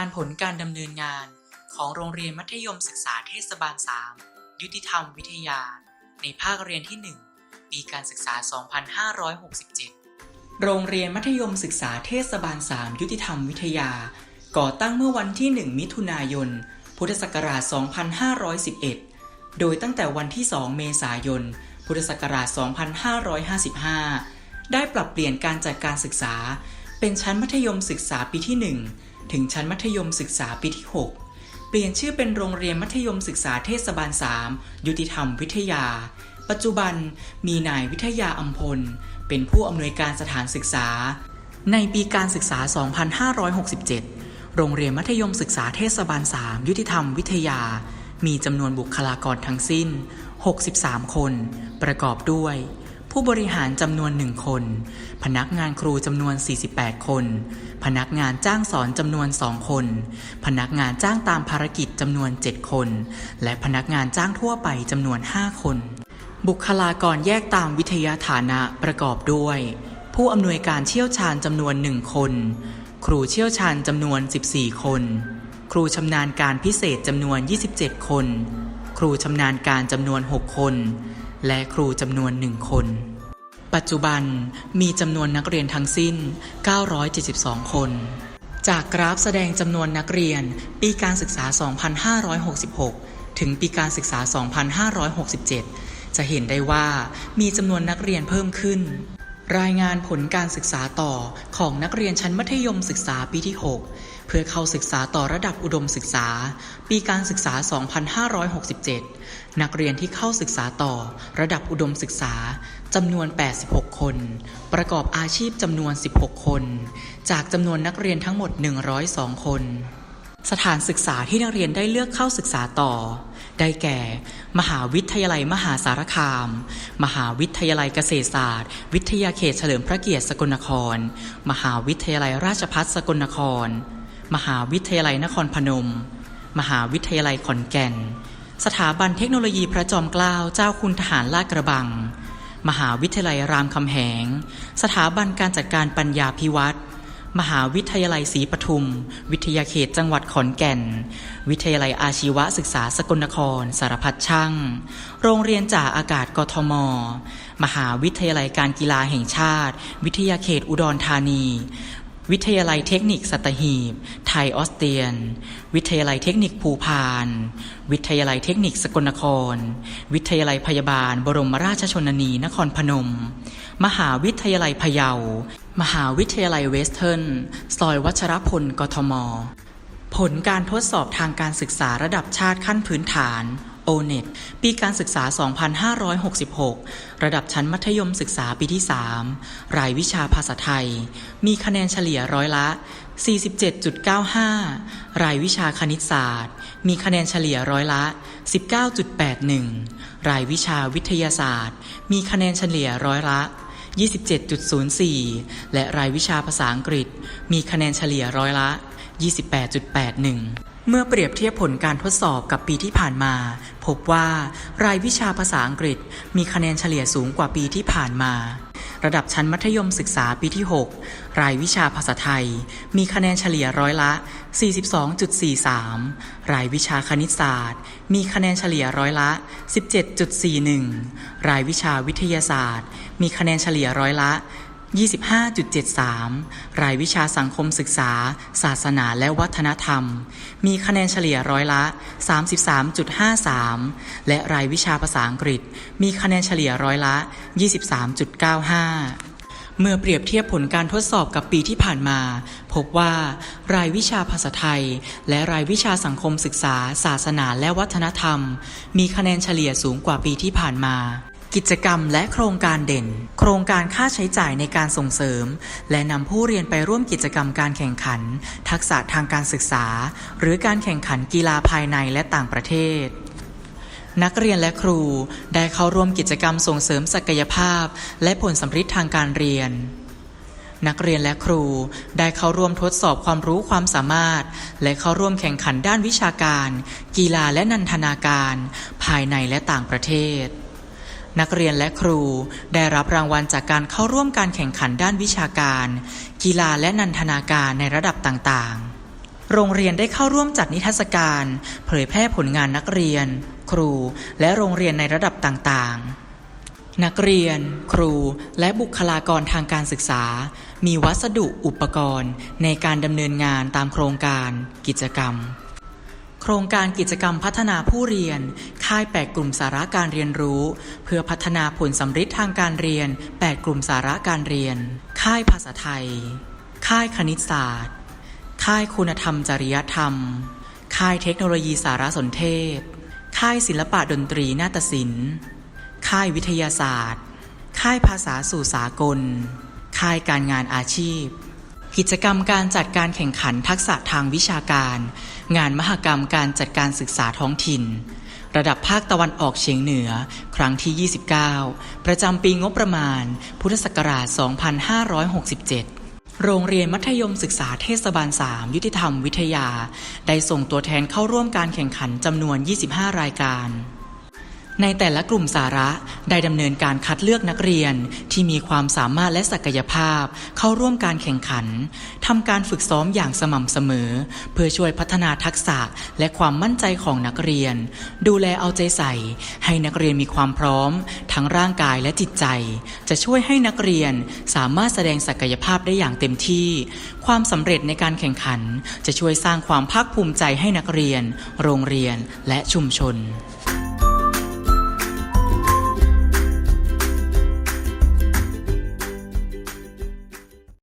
านผลการดำเนินงานของโรงเรียนมัธยมศึกษาเทศบาล 3 ยุติธรรมวิทยา ในภาคเรียนที่ 1 ปีการศึกษา 2567 โรงเรียนมัธยมศึกษาเทศบาล 3 ยุติธรรมวิทยา ก่อตั้งเมื่อวันที่ 1 มิถุนายน พุทธศักราช 2511 โดยตั้งแต่วันที่ 2 เมษายน พุทธศักราช 2555 ได้ปรับเปลี่ยนการจัดการศึกษา เป็นชั้นมัธยมศึกษาปีที่ 1 ถึงชั้นมัธยมศึกษาปีที่ 6 เปลี่ยนชื่อเป็นโรงเรียนมัธยมศึกษาเทศบาล 3 ยุติธรรมวิทยา ปัจจุบันมีนายวิทยาอัมพล เป็นผู้อำนวยการสถานศึกษา ในปีการศึกษา 2567 โรงเรียนมัธยมศึกษาเทศบาล 3 ยุติธรรมวิทยา มีจำนวนบุคลากรทั้งสิ้น 63 คน ประกอบด้วย ผู้บริหารจำนวน 1 คน พนักงานครูจำนวน 48 คน พนักงานจ้างสอนจำนวน 2 คน พนักงานจ้างตามภารกิจจำนวน 7 คน และพนักงานจ้างทั่วไปจำนวน 5 คน บุคลากรแยกตามวิทยาฐานะประกอบด้วย ผู้อำนวยการเชี่ยวชาญจำนวน 1 คน ครูเชี่ยวชาญจำนวน 14 คน ครูชำนาญการพิเศษจำนวน 27 คน ครูชำนาญการจำนวน 6 คนและครูจำนวน1คน ปัจจุบันมีจำนวนนักเรียนทั้งสิ้น 972 คน จากกราฟแสดงจำนวนนักเรียนปีการศึกษา 2566 ถึงปีการศึกษา 2567 จะเห็นได้ว่ามีจำนวนนักเรียนเพิ่มขึ้น รายงานผลการศึกษาต่อของนักเรียนชั้นมัธยมศึกษาปีที่ 6 เพื่อเข้าศึกษาต่อระดับอุดมศึกษา ปีการศึกษา 2567 นักเรียนที่เข้าศึกษาต่อระดับอุดมศึกษาจำนวน 86 คน ประกอบอาชีพจำนวน 16 คน จากจำนวนนักเรียนทั้งหมด 102 คน สถานศึกษาที่นักเรียนได้เลือกเข้าศึกษาต่อ ได้แก่ มหาวิทยาลัยมหาสารคาม มหาวิทยาลัยเกษตรศาสตร์ วิทยาเขตเฉลิมพระเกียรติสกลนคร มหาวิทยาลัยราชภัฏสกลนคร มหาวิทยาลัยนครพนม มหาวิทยาลัยขอนแก่น สถาบันเทคโนโลยีพระจอมเกล้าเจ้าคุณทหารลาดกระบัง มหาวิทยาลัยรามคำแหง สถาบันการจัดการปัญญาพิวัตรมหาวิทยาลัยศรีปทุม วิทยาเขตจังหวัดขอนแก่น วิทยาลัยอาชีวศึกษาสกลนคร สารพัดช่าง โรงเรียนจ่าอากาศกทม มหาวิทยาลัยการกีฬาแห่งชาติ วิทยาเขตอุดรธานี วิทยาลัยเทคนิคสัตหีบ ไทยออสเตรียน วิทยาลัยเทคนิคภูพาน วิทยาลัยเทคนิคสกลนคร วิทยาลัยพยาบาล บรมราชชนนีนครพนม มหาวิทยาลัยพะเยา มหาวิทยาลัยเวสเทิร์น ซอยวัชรพล กทม ผลการทดสอบทางการศึกษาระดับชาติขั้นพื้นฐาน o n e t ปีการศึกษา 2566 ระดับชั้นมัธยมศึกษาปีที่ 3 รายวิชาภาษาไทย มีคะแนนเฉลี่ยร้อยละ 47.95 รายวิชาคณิตศาสตร์ มีคะแนนเฉลี่ยร้อยละ 19.81 รายวิชาวิทยาศาสตร์ มีคะแนนเฉลี่ยร้อยละ 27.04 และรายวิชาภาษาอังกฤษ มีคะแนนเฉลี่ยร้อยละ 28.81 เมื่อเปรียบเทียบผลการทดสอบกับปีที่ผ่านมา พบว่ารายวิชาภาษาอังกฤษมีคะแนนเฉลี่ยสูงกว่าปีที่ผ่านมา ระดับชั้นมัธยมศึกษาปีที่ 6 รายวิชาภาษาไทย มีคะแนนเฉลี่ยร้อยละ 42.43 รายวิชาคณิตศาสตร์ มีคะแนนเฉลี่ยร้อยละ 17.41 รายวิชาวิทยาศาสตร์ มีคะแนนเฉลี่ยร้อยละ 25.73 รายวิชาสังคมศึกษา ศาสนาและวัฒนธรรม มีคะแนนเฉลี่ยร้อยละ 33.53 และรายวิชาภาษาอังกฤษ มีคะแนนเฉลี่ยร้อยละ 23.95เมื่อเปรียบเทียบผลการทดสอบกับปีที่ผ่านมา พบว่า รายวิชาภาษาไทย และรายวิชาสังคมศึกษา ศาสนาและวัฒนธรรม มีคะแนนเฉลี่ยสูงกว่าปีที่ผ่านมา กิจกรรมและโครงการเด่น โครงการค่าใช้จ่ายในการส่งเสริม และนำผู้เรียนไปร่วมกิจกรรมการแข่งขัน ทักษะทางการศึกษา หรือการแข่งขันกีฬาภายในและต่างประเทศนักเรียนและครูได้เข้าร่วมกิจกรรมส่งเสริมศักยภาพ และผลสำฤทธิ์ทางการเรียน นักเรียนและครูได้เข้าร่วมทดสอบความรู้ความสามารถ และเข้าร่วมแข่งขันด้านวิชาการ กีฬาและนันทนาการ ภายในและต่างประเทศ นักเรียนและครูได้รับรางวัลจากการเข้าร่วมการแข่งขันด้านวิชาการ กีฬาและนันทนาการในระดับต่างๆ โรงเรียนได้เข้าร่วมจัดนิทรรศการ เผยแพร่ผลงานนักเรียน ครู และโรงเรียนในระดับต่างๆนักเรียน ครู และบุคลากรทางการศึกษา มีวัสดุอุปกรณ์ในการดำเนินงานตามโครงการ กิจกรรม ครงการกิจกรรมพัฒนาผู้เรียน ค่าย 8 กลุ่มสาระการเรียนรู้ เพื่อพัฒนาผลสำฤทธิ์ทางการเรียน 8 กลุ่มสาระการเรียน ค่ายภาษาไทย ค่ายคณิตศาสตร์ ค่ายคุณธรรมจริยธรรม ค่ายเทคโนโลยีสารสนเทศ ค่ายศิลปะดนตรีนาฏศิลป์ ค่ายวิทยาศาสตร์ ค่ายภาษาสู่สากล ค่ายการงานอาชีพ กิจกรรมการจัดการแข่งขันทักษะทางวิชาการ งานมหกรรมการจัดการศึกษาท้องถิ่น ระดับภาคตะวันออกเฉียงเหนือ ครั้งที่ 29 ประจำปีงบประมาณ พุทธศักราช 2567โรงเรียนมัธยมศึกษาเทศบาล 3 ยุติธรรมวิทยา ได้ส่งตัวแทนเข้าร่วมการแข่งขันจำนวน 25 รายการ ในแต่ละกลุ่มสาระได้ดำเนินการคัดเลือกนักเรียนที่มีความสามารถและศักยภาพ เข้าร่วมการแข่งขันทำการฝึกซ้อมอย่างสม่ำเสมอ เพื่อช่วยพัฒนาทักษะและความมั่นใจของนักเรียน ดูแลเอาใจใส่ ให้นักเรียนมีความพร้อม ทั้งร่างกายและจิตใจ จะช่วยให้นักเรียนสามารถแสดงศักยภาพได้อย่างเต็มที่ ความสำเร็จในการแข่งขัน จะช่วยสร้างความภาคภูมิใจให้นักเรียน โรงเรียนและชุมชน